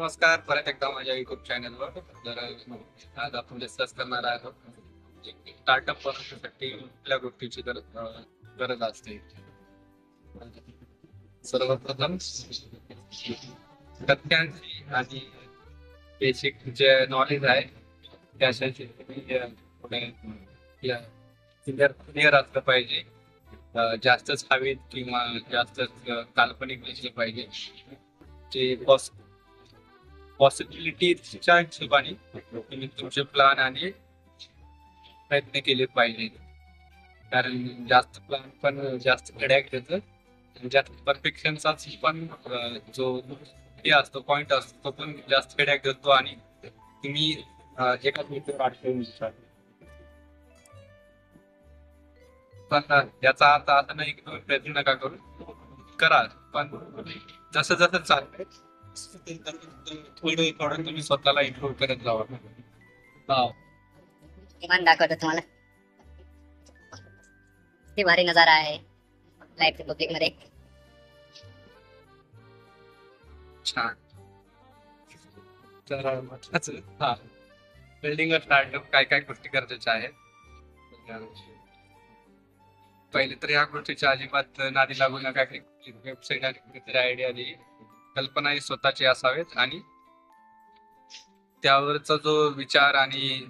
नमस्कार परत एकदा माझ्या युट्यूब चॅनलवर तर आज आपण डिस्कस करणार आहोत स्टार्टअप करण्यासाठी कुठल्या गोष्टीची गरज गरज असते. सर्वप्रथम तथ्यांची आणि बेसिक जे नॉलेज आहे पुढे क्लिअर असलं पाहिजे. जास्तच हवेत किंवा जास्तच काल्पनिक दिसलं पाहिजे. जे पॉस पॉसिबिलिटीच्या हिशोबाने तुम्ही तुमचे प्लान आणि प्रयत्न केले पाहिजे. कारण जास्त प्लॅन पण जास्त घड्याक देतं जास्त परफेक्शनचाच पण जो हे असतो पॉइंट असतो तो पण जास्त घड्याक देतो आणि तुम्ही एकाच मित्र मिनिटावर पण याचा अर्थ असा नाही की तुम्ही प्रयत्न नका करू. करा पण जसं जसं चालतंय थोडं थोडं तुम्ही स्वतःला इम्प्रूव्ह करत जावा हा. दाखवतो तुम्हाला किती भारी नजारा आहे लाईफ रिपब्लिकमध्ये छान तर हा बिल्डिंग स्टार्टअप काय काय गोष्टी गरजेच्या आहेत पहिले तर या गोष्टीच्या अजिबात नादी लागू नका की वेबसाईट आणि कुठेतरी आयडिया आली कल्पना ही स्वतःची असावेत आणि त्यावरचा जो विचार आणि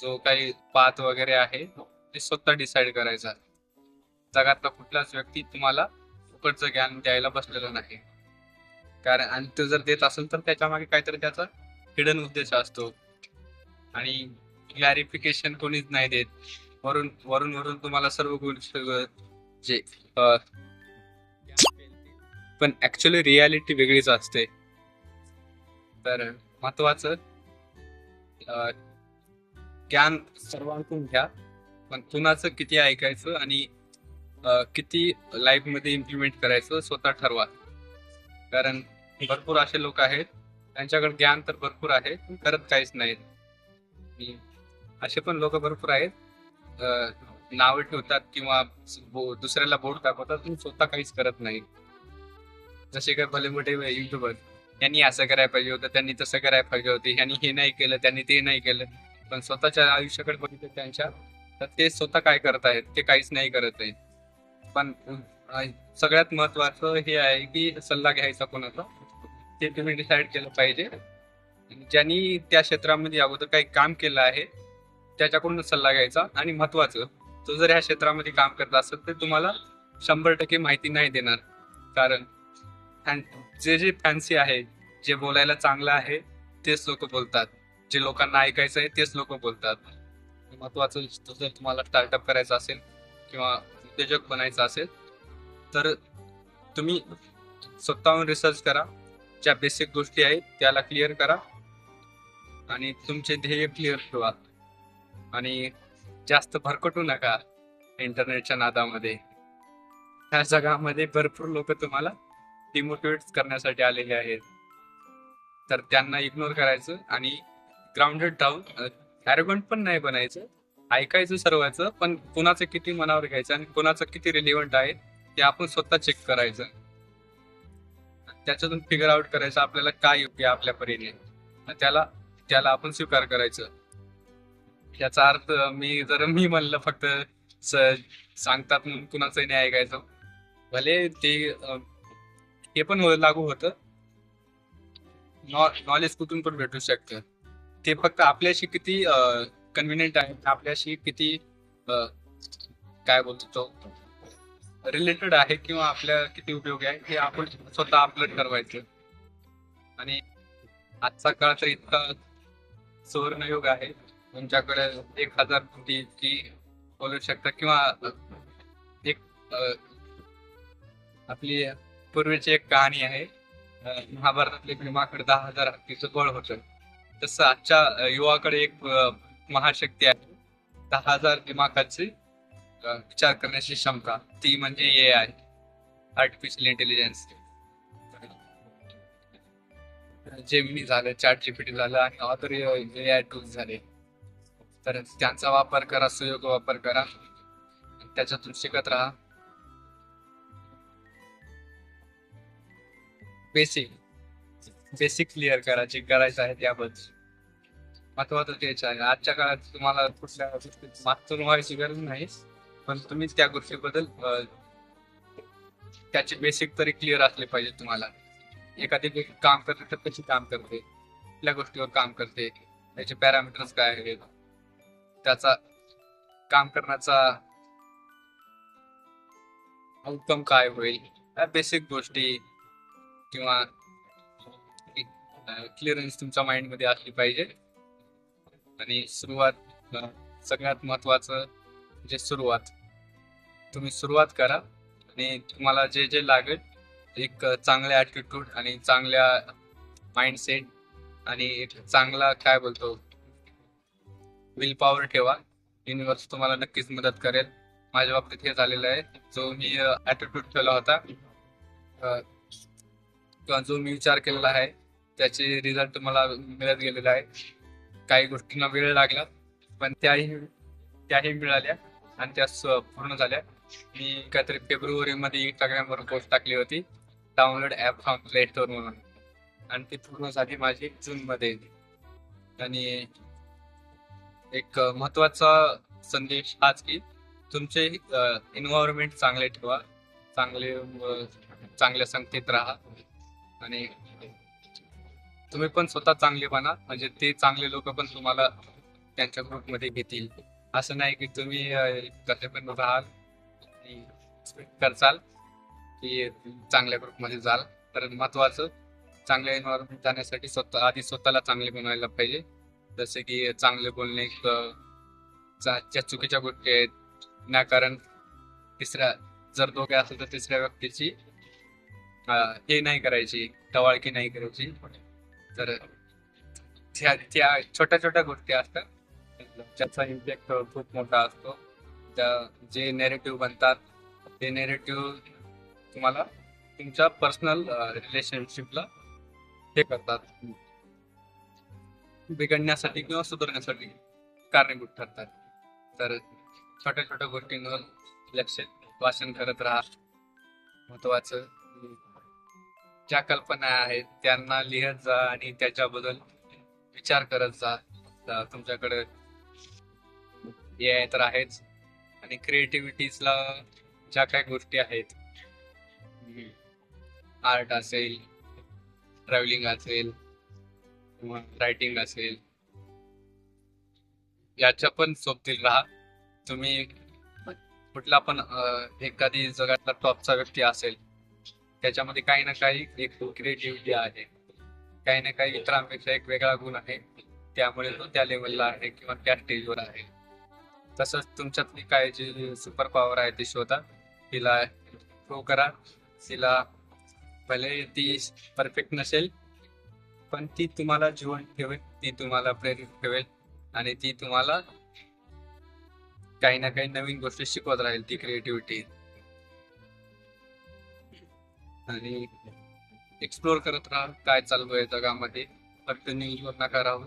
जो काही पात वगैरे आहे ते स्वतः डिसाईड करायचा. जगातला कुठलाच व्यक्ती तुम्हाला फुकटचं ज्ञान द्यायला बसलेलं नाही. कारण आणि तो जर देत असेल तर त्याच्यामागे काहीतरी त्याचा हिडन उद्देश असतो. आणि क्लॅरिफिकेशन कोणीच नाही देत. वरून वरून वरून तुम्हाला सर्व गोष्ट जे पण ऍक्च्युली रियालिटी वेगळीच असते. तर महत्वाचं ज्ञान सर्वांकडून घ्या पण कुणाचं किती ऐकायचं आणि किती लाईफमध्ये इम्प्लिमेंट करायचं स्वतः ठरवा. कारण भरपूर असे लोक आहेत त्यांच्याकडे ज्ञान तर भरपूर आहे पण करत काहीच नाहीत. असे पण लोक भरपूर आहेत नावे ठेवतात किंवा दुसऱ्याला बोट दाखवतात पण स्वतः काहीच करत नाही जसे काय भले मोठे युट्यूबर यांनी असं करायला पाहिजे होतं त्यांनी तसं करायला पाहिजे होते यांनी हे नाही केलं त्यांनी ते नाही केलं. पण स्वतःच्या आयुष्याकडे बघितलं त्यांच्या तर ते स्वतः काय करत आहेत ते काहीच नाही करत आहेत. पण सगळ्यात महत्वाचं हे आहे की सल्ला घ्यायचा कोणाचा ते तुम्ही डिसाईड केलं पाहिजे. ज्यांनी त्या क्षेत्रामध्ये अगोदर काही काम केलं आहे त्याच्याकडून सल्ला घ्यायचा. आणि महत्वाचं तो जर ह्या क्षेत्रामध्ये काम करत असेल तर तुम्हाला शंभर टक्के माहिती नाही देणार. कारण आणि जे जे फॅन्सी आहे जे बोलायला चांगलं आहे तेच लोक बोलतात. जे लोकांना ऐकायचं आहे तेच लोक बोलतात. महत्वाचं जर तुम्हाला स्टार्टअप करायचं असेल किंवा उद्योजक बनायचं असेल तर तुम्ही स्वतःहून रिसर्च करा. ज्या बेसिक गोष्टी आहेत त्याला क्लिअर करा. आणि तुमचे ध्येय क्लिअर ठेवा. आणि जास्त भरकटू नका इंटरनेटच्या नादामध्ये. ह्या जगामध्ये भरपूर लोक तुम्हाला डिमोटिवेट करण्यासाठी आलेले आहेत. तर त्यांना इग्नोर करायचं आणि ग्राउंडेड राहून अरोगंट पण नाही बनायचं. ऐकायचं सर्वांचं पण कुणाचं किती मनावर घ्यायचं आणि कुणाचं किती रिलेव्हंट आहे ते आपण स्वतः चेक करायचं. त्याच्यातून फिगर आउट करायचं आपल्याला काय योग्य आपल्या परीने. त्याला त्याला आपण स्वीकार करायचं. याचा अर्थ मी जर मी म्हणलं फक्त सांगतात म्हणून कुणाचंही नाही ऐकायचं. भले ते हे पण लागू होतं. नॉलेज कुठून पण भेटू शकतं. ते फक्त आपल्याशी किती कन्व्हिनियंट आहे आपल्याशी किती काय बोलतो तो रिलेटेड आहे किंवा आपल्या किती उपयोगी आहे हे आपण स्वतः अपलोड ठरवायचं. आणि आजचा काळ तर इतका सुवर्णयोग आहे. तुमच्याकडे एक हजार कोटी बोलू शकता किंवा एक आपली पूर्वीची एक कहाणी आहे. अं, महाभारतातले भीमाकडे दहा हजार हत्तीचं बळ होतं. तसं आजच्या युवाकडे एक महाशक्ती आहे. दहा हजार दिमाखाची विचार करण्याची क्षमता ती म्हणजे A I artificial intelligence Gemini झालं चॅट जीपीटी झालं आणि ऑदर ए आय टूल्स झाले. तर त्यांचा वापर करा सुयोग वापर करा. त्याच्यातून शिकत राहा. बेसिक बेसिक क्लिअर करा जे करायचं आहे त्याबद्दल. महत्वाचं तेच आहे. आजच्या काळात तुम्हाला कुठल्या गोष्टीत मास्टर व्हायची गरज नाही पण तुम्ही त्या गोष्टीबद्दल त्याचे बेसिक तरी क्लिअर असले पाहिजे तुम्हाला. एखादी काम करते तर कशी काम करते? कुठल्या गोष्टीवर काम करते? त्याचे पॅरामीटर्स काय आहेत? त्याचा काम करण्याचा आउटकम काय होईल? या बेसिक गोष्टी किंवा क्लिअरन्स तुमच्या माइंडमध्ये असली पाहिजे. आणि सुरुवात सगळ्यात महत्वाचं जे सुरुवात. तुम्ही सुरुवात करा आणि तुम्हाला जे जे लागेल एक चांगल्या ॲटिट्यूड आणि चांगल्या माइंडसेट आणि एक चांगला काय बोलतो विल पॉवर ठेवा. युनिवर्स तुम्हाला नक्कीच मदत करेल. माझ्या बाबतीत हे झालेलं आहे. जो मी ॲटिट्यूड ठेवला होता किंवा जो मी विचार केलेला आहे त्याचे रिझल्ट मला मिळत गेलेला आहे. काही गोष्टींना वेळ लागला पण त्याही त्याही मिळाल्या आणि त्या पूर्ण झाल्या. मी काहीतरी फेब्रुवारी मध्ये इंस्टाग्रामवर पोस्ट टाकली होती download app from Play Store म्हणून. आणि ती पूर्ण झाली माझी जूनमध्ये. आणि एक महत्त्वाचा संदेश हाच की तुमचे इन्व्हायरमेंट चांगले ठेवा चांगले चांगल्या संगतीत राहा. आणि तुम्ही पण स्वतः चांगले बना. म्हणजे ते चांगले लोक पण तुम्हाला त्यांच्या ग्रुपमध्ये घेतील. असं नाही की तुम्ही कसे पण राहाल करचाल की चांगल्या ग्रुपमध्ये जाल. तर महत्वाचं चांगल्या एन्व्हायरमेंट जाण्यासाठी स्वतः आधी स्वतःला चांगले बनवायला पाहिजे. जसे की चांगले बोलणे ज्या चुकीच्या गोष्टी आहेत. ना कारण तिसऱ्या जर दोघे असेल तर तिसऱ्या व्यक्तीची हे नाही करायची टवाळकी नाही करायची. तर त्या त्या छोट्या छोट्या गोष्टी असतात. ज्याचा इम्पॅक्ट खूप मोठा असतो. त्या जे नेरेटिव्ह बनतात ते नेरेटिव्ह तुम्हाला तुमच्या पर्सनल रिलेशनशिपला हे करतात. बिघडण्यासाठी किंवा सुधारण्यासाठी कारणीभूत ठरतात. तर छोट्या छोट्या गोष्टींवर लक्ष वाचन करत राहा. महत्वाचं. ज्या कल्पना आहेत त्यांना लिहत जा आणि त्याच्याबद्दल विचार करत जा. तुमच्याकडे हे तर आहेच. आणि क्रिएटिव्हिटीजला ज्या काही गोष्टी आहेत आर्ट असेल ट्रॅव्हलिंग असेल किंवा रायटिंग असेल याच्या पण सोबतील राहा. तुम्ही कुठला पण एखादी जगातला टॉपचा व्यक्ती असेल त्याच्यामध्ये काही ना काही एक क्रिएटिव्हिटी आहे. काही ना काही इतरांपेक्षा एक वेगळा गुण आहे. त्यामुळे तो त्या लेवलला आहे किंवा त्या स्टेजवर आहे. तसंच तुमच्यातली काय जी सुपर पॉवर आहे ती शोधा. तिला प्रो करा. तिला भले ती परफेक्ट नसेल पण ती तुम्हाला जीवन ठेवेल ती तुम्हाला प्रेरित ठेवेल आणि ती तुम्हाला काही ना काही नवीन गोष्टी शिकवत राहील ती क्रिएटिव्हिटी आणि एक्सप्लोअर करत राहा काय चालू आहे जगामध्ये. फक्त न्यूजवर नका राहू.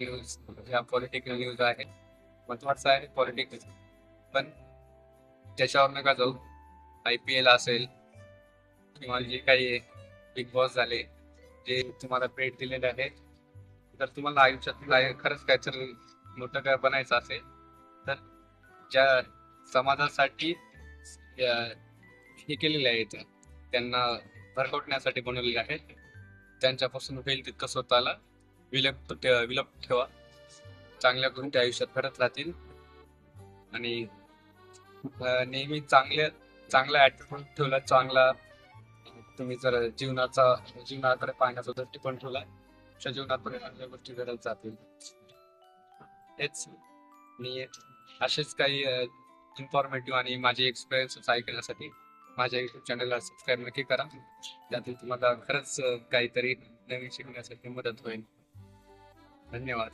न्यूज ह्या पॉलिटिकल न्यूज आहे. महत्वाचं आहे पॉलिटिकल पण त्याच्यावर नका जाऊ. आय पी एल असेल किंवा जे काही बिग बॉस झाले जे तुम्हाला भेट दिलेले आहेत तर तुम्हाला आयुष्यात खरंच काय मोठं काय बनायचं असेल तर ज्या समाजासाठी हे केलेले आहेत त्यांना भरकवण्यासाठी बनवलेले आहेत त्यांच्यापासून होईल तितकं स्वतःला विलप विलप ठेवा चांगल्या करून त्या आयुष्यात घडत राहतील. आणि नेहमी चांगल्या चांगला ऍटिट्यूड ठेवला चांगला तुम्ही जर जीवनाचा जीवनाकडे पाहण्याचा दृष्टिकोन ठेवला तुमच्या जीवनात पण चांगल्या गोष्टी घडत जातील. हेच मी असेच काही इन्फॉर्मेटिव्ह आणि माझे एक्सपिरियन्स ऐकण्यासाठी माझ्या युट्यूब चॅनलला सबस्क्राईब नक्की करा. त्यातून तुम्हाला खरंच काहीतरी नवीन शिकण्यासाठी मदत होईल. धन्यवाद.